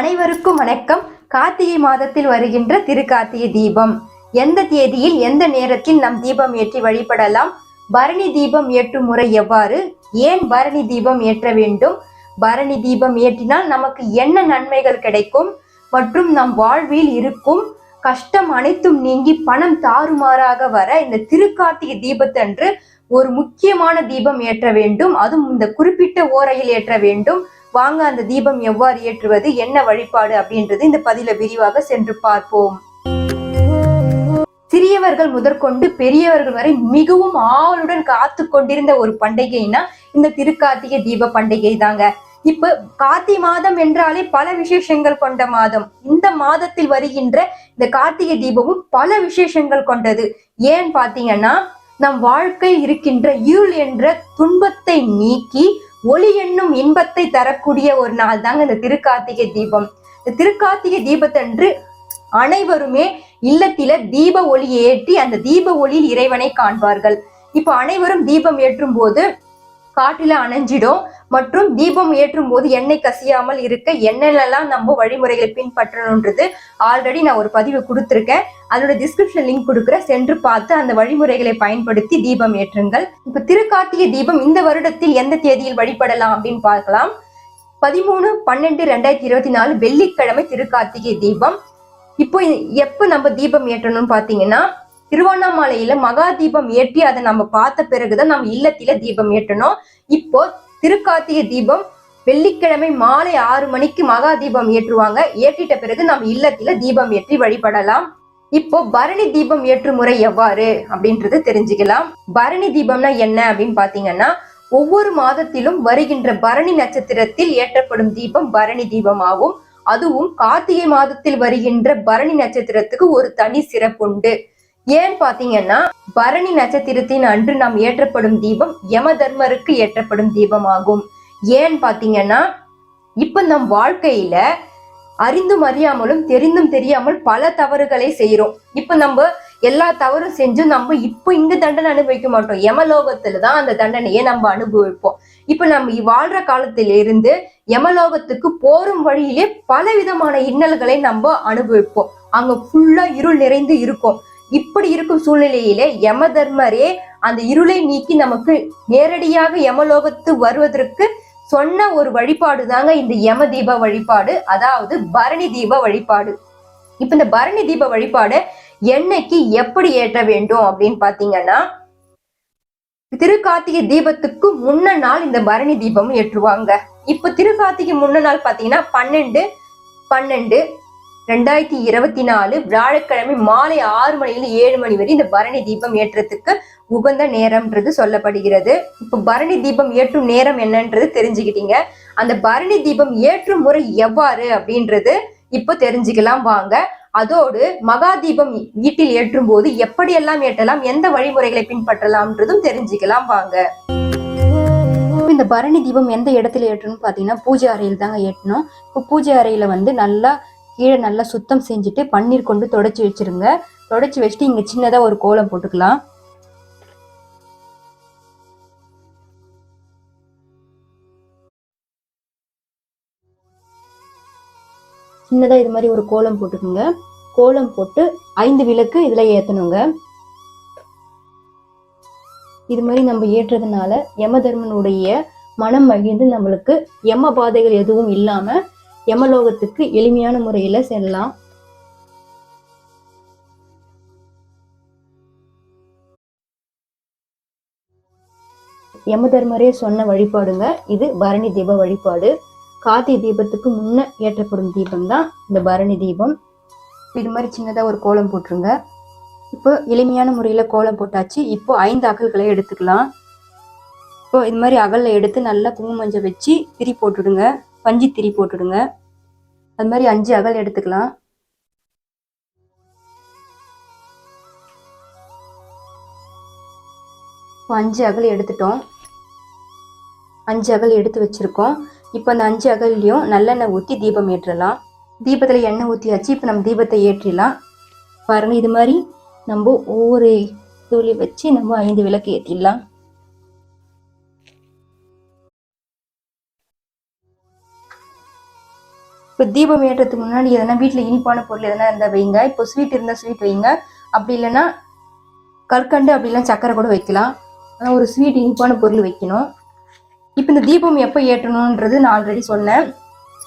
அனைவருக்கும் வணக்கம். கார்த்திகை மாதத்தில் வருகின்ற திருக்கார்த்திகை தீபம். எந்த தேதியில் எந்த நேரத்தில் நம் தீபம் ஏற்றி வழிபடலாம்? பரணி தீபம் ஏற்றும் முறை எவ்வாறு? ஏன் பரணி தீபம் ஏற்ற வேண்டும்? பரணி தீபம் ஏற்றினால் நமக்கு என்ன நன்மைகள் கிடைக்கும்? மற்றும் நம் வாழ்வில் இருக்கும் கஷ்டம் அனைத்தும் நீங்கி பணம் தாறுமாறாக வர இந்த திருக்கார்த்திகை தீபத்தன்று ஒரு முக்கியமான தீபம் ஏற்ற வேண்டும். அதுவும் இந்த குறிப்பிட்ட ஓரையில் ஏற்ற வேண்டும். வாங்க அந்த தீபம் எவ்வாறு ஏற்றுவது என்ன வழிபாடு அப்படின்றது இந்த பதில விரிவாக சென்று பார்ப்போம். சிறியவர்கள் முதற்கொண்டு பெரியவர்கள் வரை மிகவும் ஆவலுடன் காத்து கொண்டிருந்த ஒரு பண்டிகைனா இந்த திருக்கார்த்திகை தீப பண்டிகை தாங்க. இப்ப கார்த்தி மாதம் என்றாலே பல விசேஷங்கள் கொண்ட மாதம். இந்த மாதத்தில் வருகின்ற இந்த கார்த்திகை தீபமும் பல விசேஷங்கள் கொண்டது. ஏன் பாத்தீங்கன்னா நம் வாழ்க்கை இருக்கின்ற இருள் என்ற துன்பத்தை நீக்கி ஒளி என்னும் இன்பத்தை தரக்கூடிய ஒரு நாள் தாங்க இந்த திருக்கார்த்திகை தீபம். இந்த திருக்கார்த்திகை தீபத்தன்று அனைவருமே இல்லத்தில தீப ஒளி ஏற்றி அந்த தீப ஒளியில் இறைவனை காண்பார்கள். இப்ப அனைவரும் தீபம் ஏற்றும் போது காட்டில அணைஞ்சிடும். மற்றும் தீபம் ஏற்றும் போது எண்ணெய் கசியாமல் இருக்க என்னென்னலாம் நம்ம வழிமுறைகளை பின்பற்றணுன்றது ஆல்ரெடி நான் ஒரு பதிவு கொடுத்துருக்கேன். அதோட டிஸ்கிரிப்ஷன் லிங்க் கொடுக்குறேன். சென்று பார்த்து அந்த வழிமுறைகளை பயன்படுத்தி தீபம் ஏற்றுங்கள். இப்போ திருக்கார்த்திகை தீபம் இந்த வருடத்தில் எந்த தேதியில் வழிபடலாம் அப்படின்னு பார்க்கலாம். பதிமூணு பன்னெண்டு ரெண்டாயிரத்தி இருபத்தி நாலு வெள்ளிக்கிழமை திருக்கார்த்திகை தீபம். இப்போ எப்போ நம்ம தீபம் ஏற்றணும்னு பாத்தீங்கன்னா திருவண்ணாமலையில மகா தீபம் ஏற்றி அதை நம்ம பார்த்த பிறகுதான் நம்ம இல்லத்தில தீபம் ஏற்றணும். இப்போ திருக்கார்த்திகை தீபம் வெள்ளிக்கிழமை மாலை ஆறு மணிக்கு மகா தீபம் ஏற்றுவாங்க. ஏற்றிட்ட பிறகு நம்ம இல்லத்தில தீபம் ஏற்றி வழிபடலாம். இப்போ பரணி தீபம் ஏற்றும் முறை எவ்வாறு அப்படின்றது தெரிஞ்சுக்கலாம். பரணி தீபம்னா என்ன அப்படின்னு பாத்தீங்கன்னா ஒவ்வொரு மாதத்திலும் வருகின்ற பரணி நட்சத்திரத்தில் ஏற்றப்படும் தீபம் பரணி தீபம் ஆகும் அதுவும் கார்த்திகை மாதத்தில் வருகின்ற பரணி நட்சத்திரத்துக்கு ஒரு தனி சிறப்புண்டு ஏன் பாத்தீங்கன்னா பரணி நட்சத்திரத்தின் அன்று நாம் ஏற்றப்படும் தீபம் யம தர்மருக்கு ஏற்றப்படும் தீபமாகும். ஏன் பாத்தீங்கன்னா இப்ப நம் வாழ்க்கையில அறிந்தும் அறியாமலும் தெரிந்தும் தெரியாமல் பல தவறுகளை செய்யறோம் இப்ப நம்ம எல்லா தவறும் செஞ்சும் நம்ம இப்போ இங்க தண்டனை அனுபவிக்க மாட்டோம். யமலோகத்துல தான் அந்த தண்டனையை நம்ம அனுபவிப்போம். இப்ப நம்ம வாழ்ற காலத்தில இருந்து யமலோகத்துக்கு போரும் வழியிலே பல விதமான இன்னல்களை நம்ம அனுபவிப்போம். அங்க ஃபுல்லா இருள் நிறைந்து இருக்கும். இப்படி இருக்கும் சூழ்நிலையிலே யம தர்மரே அந்த இருளை நீக்கி நமக்கு நேரடியாக யமலோகத்து வருவதற்கு சொன்ன ஒரு வழிபாடு தாங்க இந்த யம தீப வழிபாடு அதாவது பரணி தீப வழிபாடு. இப்ப இந்த பரணி தீப வழிபாடு என்னைக்கு எப்படி ஏற்ற வேண்டும் அப்படின்னு பாத்தீங்கன்னா திருக்கார்த்திகை தீபத்துக்கு முன்ன நாள் இந்த பரணி தீபம் ஏற்றுவாங்க. இப்ப திருக்கார்த்திகை முன்ன நாள் பாத்தீங்கன்னா பன்னெண்டு பன்னெண்டு ரெண்டாயிரத்தி இருபத்தி நாலு வியாழக்கிழமை மாலை ஆறு மணில ஏழு மணி வரை இந்த பரணி தீபம் ஏற்றத்துக்கு உகந்த நேரம்ன்றது சொல்லப்படுகிறது. இப்போ பரணி தீபம் ஏற்றும் நேரம் என்னன்றது தெரிஞ்சுக்கிட்டீங்க. அந்த பரணி தீபம் ஏற்றும் முறை எவ்வாறு அப்படின்றது இப்போ தெரிஞ்சுக்கலாம் வாங்க. அதோடு மகா தீபம் வீட்டில் ஏற்றும் போது எப்படியெல்லாம் ஏற்றலாம் எந்த வழிமுறைகளை பின்பற்றலாம்ன்றதும் தெரிஞ்சுக்கலாம் வாங்க. இந்த பரணி தீபம் எந்த இடத்துல ஏற்றணும்னு பார்த்தீங்கன்னா பூஜை அறையில் தாங்க ஏற்றணும். இப்போ பூஜை அறையில் வந்து நல்லா கீழே நல்லா சுத்தம் செஞ்சுட்டு பன்னீர் கொண்டு தொடச்சி வச்சிருங்க. தொடச்சி வச்சுட்டு இங்க சின்னதா ஒரு கோலம் போட்டுக்கலாம். சின்னதா இது மாதிரி ஒரு கோலம் போட்டுக்குங்க. கோலம் போட்டு ஐந்து விளக்கு இதுல ஏற்றணுங்க இது மாதிரி நம்ம ஏற்றுறதுனால யமதர்மனுடைய மனம் மகிழ்ந்து நம்மளுக்கு யம பாதைகள் எதுவும் இல்லாம யமலோகத்துக்கு எளிமையான முறையில செல்லலாம். யம தர்மரே சொன்ன வழிபாடுங்க. இது பரணி தீப வழிபாடு. கார்த்தி தீபத்துக்கு முன்ன ஏற்றப்படும் தீபம் தான் இந்த பரணி தீபம். இது மாதிரி சின்னதாக ஒரு கோலம் போட்டுருங்க. இப்போ எளிமையான முறையில் கோலம் போட்டாச்சு. இப்போ ஐந்து அகல்களை எடுத்துக்கலாம். இப்போ இது மாதிரி அகலில் எடுத்து நல்லா குங்குமஞ்சை மஞ்சள் வச்சு திரி போட்டுடுங்க. பஞ்சு திரி போட்டுடுங்க. அது மாதிரி அஞ்சு அகல் எடுத்துக்கலாம். அஞ்சு அகல் எடுத்துட்டோம். அஞ்சு அகல் எடுத்து வச்சுருக்கோம். இப்போ அந்த அஞ்சு அகல்லையும் நல்லெண்ணெய் ஊற்றி தீபம் ஏற்றலாம். தீபத்தில் எண்ணெய் ஊற்றியாச்சு இப்போ நம்ம தீபத்தை ஏற்றிடலாம். பாருங்கள் இது மாதிரி நம்ம ஒவ்வொரு தூளி வச்சு நம்ம ஐந்து விளக்கு ஏற்றிடலாம் இப்போ தீபம் ஏற்றத்துக்கு முன்னாடி எதனா வீட்டில் இனிப்பான பொருள் எதனா இருந்தால் வைங்க. இப்போ ஸ்வீட் இருந்தால் ஸ்வீட் வைங்க. அப்படி இல்லைன்னா கற்கண்டு அப்படிலாம் சக்கரை கூட வைக்கலாம். ஆனால் ஒரு ஸ்வீட் இனிப்பான பொருள் வைக்கணும். இப்போ இந்த தீபம் எப்போ ஏற்றணுன்றது நான் ஆல்ரெடி சொன்னேன்.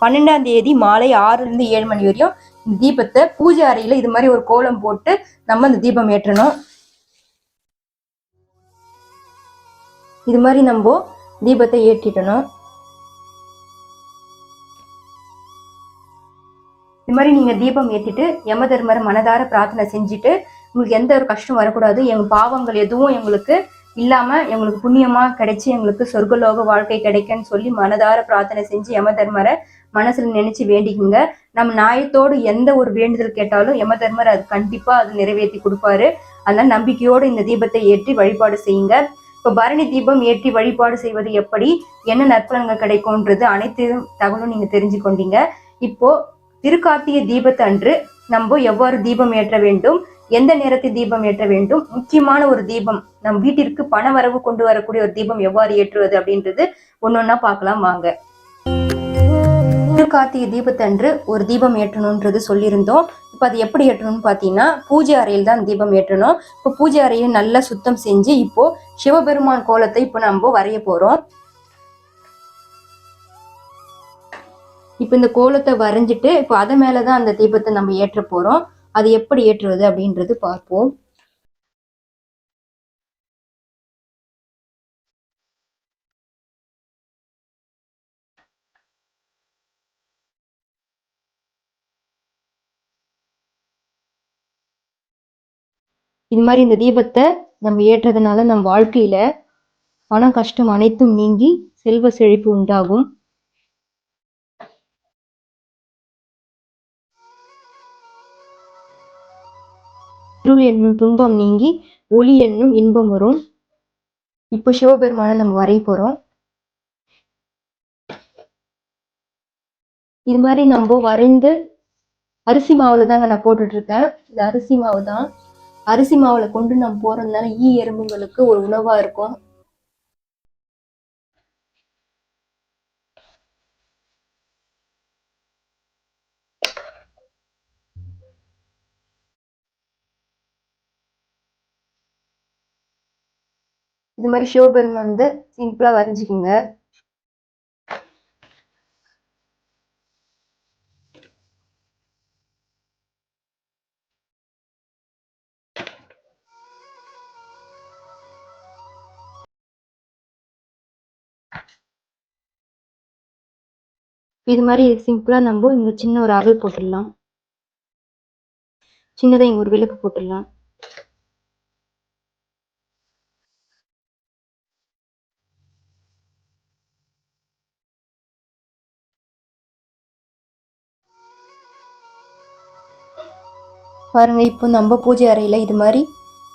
பன்னெண்டாம் தேதி மாலை ஆறுலேருந்து ஏழு மணி வரையும் இந்த தீபத்தை பூஜை அறையில் இது மாதிரி ஒரு கோலம் போட்டு நம்ம இந்த தீபம் ஏற்றணும். இது மாதிரி நம்ம தீபத்தை ஏற்றிட்டணும் இது மாதிரி நீங்கள் தீபம் ஏற்றிட்டு யம தர்மரை மனதார பிரார்த்தனை செஞ்சுட்டு உங்களுக்கு எந்த ஒரு கஷ்டம் வரக்கூடாது. எங்கள் பாவங்கள் எதுவும் எங்களுக்கு இல்லாமல் எங்களுக்கு புண்ணியமாக கிடைச்சி எங்களுக்கு சொர்க்கலோக வாழ்க்கை கிடைக்குன்னு சொல்லி மனதார பிரார்த்தனை செஞ்சு யம தர்மரை நினச்சி நினைச்சு வேண்டிக்குங்க. நம்ம நியாயத்தோடு எந்த ஒரு வேண்டுதல் கேட்டாலும் யம தர்மர் அது கண்டிப்பாக அது நிறைவேற்றி கொடுப்பாரு. அதனால் நம்பிக்கையோடு இந்த தீபத்தை ஏற்றி வழிபாடு செய்யுங்க. இப்போ பரணி தீபம் ஏற்றி வழிபாடு செய்வது எப்படி? என்ன நற்பலன்கள் கிடைக்கும்ன்றது அனைத்து தகவலும் நீங்கள் தெரிஞ்சு கொண்டீங்க இப்போ திருக்கார்த்திகை தீபத்து அன்று நம்ம எவ்வாறு தீபம் ஏற்ற வேண்டும் எந்த நேரத்தில் தீபம் ஏற்ற வேண்டும் முக்கியமான ஒரு தீபம் நம் வீட்டிற்கு பண வரவு கொண்டு வரக்கூடிய ஒரு தீபம் எவ்வாறு ஏற்றுவது அப்படின்றது ஒன்னொன்னா பார்க்கலாம் வாங்க. திருக்கார்த்திகை தீபத்தன்று ஒரு தீபம் ஏற்றணுன்றது சொல்லியிருந்தோம். இப்போ அது எப்படி ஏற்றணும்னு பார்த்தீங்கன்னா பூஜை அறையில் தான் தீபம் ஏற்றணும். இப்போ பூஜை அறையை நல்லா சுத்தம் செஞ்சு இப்போ சிவபெருமான் கோலத்தை இப்போ நம்ம வரைய போறோம். இப்போ இந்த கோலத்தை வரைஞ்சிட்டு இப்போ அதை மேலே தான் அந்த தீபத்தை நம்ம ஏற்ற போறோம். அது எப்படி ஏற்றுவது அப்படின்றது பார்ப்போம். இது மாதிரி இந்த தீபத்தை நம்ம ஏற்றதுனால நம் வாழ்க்கையில பணம் கஷ்டம் அனைத்தும் நீங்கி செல்வ செழிப்பு உண்டாகும். இருள் என்னும் துன்பம் நீங்கி ஒளி என்னும் இன்பம் வரும். இப்போ சிவபெருமானை நம்ம வரைய போகிறோம் இது மாதிரி நம்ம வரைந்து அரிசி மாவுல தாங்க நான் போட்டுட்டு இருக்கேன் இது அரிசி மாவு தான் அரிசி மாவுல கொண்டு நம்ம போறதுனால ஈ எறும்புங்களுக்கு ஒரு உணவா இருக்கும். இது மாதிரி சிவபெருமான் வந்து சிம்பிளாக வரைஞ்சிக்கோங்க. இது மாதிரி சிம்பிளாக நம்ம இங்கே சின்ன ஒரு அகல் போட்டுடலாம். சின்னதாக இங்கே ஒரு விளக்கு போட்டுடலாம். பாருங்கள் இப்போ நம்ம பூஜை அறையில் இது மாதிரி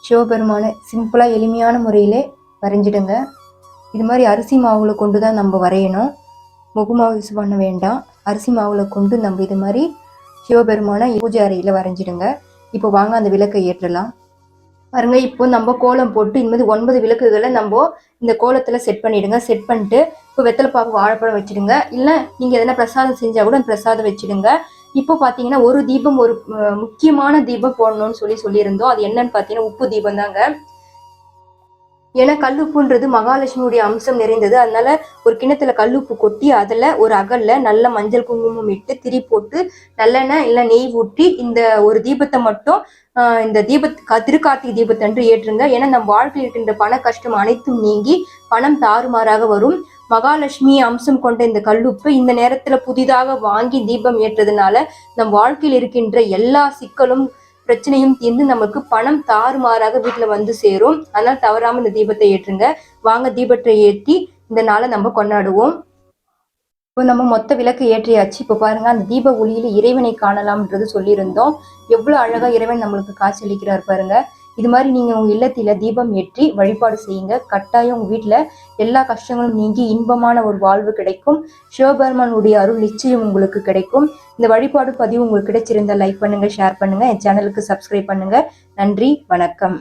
சிவபெருமானை சிம்பிளாக எளிமையான முறையில் வரைஞ்சிடுங்க. இது மாதிரி அரிசி மாவுல கொண்டு தான் நம்ம வரையணும். முகமாவு யூஸ் பண்ண வேண்டாம். அரிசி மாவுல கொண்டு நம்ம இது மாதிரி சிவபெருமானை பூஜை அறையில் வரைஞ்சிடுங்க. இப்போ வாங்க அந்த விளக்கை ஏற்றலாம். பாருங்க இப்போ நம்ம கோலம் போட்டு இந்த மாதிரி ஒன்பது விளக்குகளை நம்ம இந்த கோலத்தில் செட் பண்ணிடுங்க. செட் பண்ணிட்டு இப்போ வெத்தலை பாக்கு வாழைப்பழம் வச்சுடுங்க. இல்லை நீங்கள் எதனா பிரசாதம் செஞ்சால் கூட பிரசாதம் வச்சிடுங்க. இப்போ பார்த்தீங்கன்னா ஒரு தீபம் ஒரு முக்கியமான தீபம் போடணும்னு சொல்லி சொல்லியிருந்தோம். அது என்னன்னு பார்த்தீங்கன்னா உப்பு தீபம் தாங்க ஏன்னா கல்லுப்புன்றது மகாலட்சுமியுடைய அம்சம் நிறைந்தது. அதனால ஒரு கிணத்துல கல்லுப்பு கொட்டி அதுல ஒரு அகல்ல நல்ல மஞ்சள் குங்குமம் இட்டு திரி போட்டு நல்லெண்ணெய் இல்லை நெய் ஊற்றி இந்த ஒரு தீபத்தை மட்டும் இந்த தீபத்து க- திருக்கார்த்திகை தீபத்தன்று ஏற்றுங்க. ஏன்னா நம் வாழ்க்கையில் இருக்கின்ற பண கஷ்டம் அனைத்தும் நீங்கி பணம் தாறுமாறாக வரும். மகாலட்சுமி அம்சம் கொண்ட இந்த கல்லுப்பு இந்த நேரத்துல புதிதாக வாங்கி தீபம் ஏற்றதுனால நம் வாழ்க்கையில் இருக்கின்ற எல்லா சிக்கலும் பிரச்சனையும் தீர்ந்து நமக்கு பணம் தாறுமாறாக வீட்டுல வந்து சேரும். அதனால தவறாம இந்த தீபத்தை ஏற்றுங்க. வாங்க தீபத்தை ஏற்றி இந்த நாளை நம்ம கொண்டாடுவோம். இப்போ நம்ம மொத்த விளக்கு ஏற்றியாச்சு. இப்போ பாருங்க அந்த தீப ஒளியில இறைவனை காணலாம்ன்றது சொல்லியிருந்தோம். எவ்வளவு அழகா இறைவன் நம்மளுக்கு காட்சியளிக்கிறார் பாருங்க. இது மாதிரி நீங்கள் உங்கள் இல்லத்தில் தீபம் ஏற்றி வழிபாடு செய்யுங்க. கட்டாயம் உங்கள் வீட்டில் எல்லா கஷ்டங்களும் நீங்கி இன்பமான ஒரு வாழ்வு கிடைக்கும். சிவபெருமானுடைய அருள் நிச்சயம் உங்களுக்கு கிடைக்கும். இந்த வழிபாடு பதிவு உங்களுக்கு கிடைச்சிருந்தா லைக் பண்ணுங்கள் ஷேர் பண்ணுங்கள் என் சேனலுக்கு சப்ஸ்கிரைப் பண்ணுங்கள் நன்றி வணக்கம்.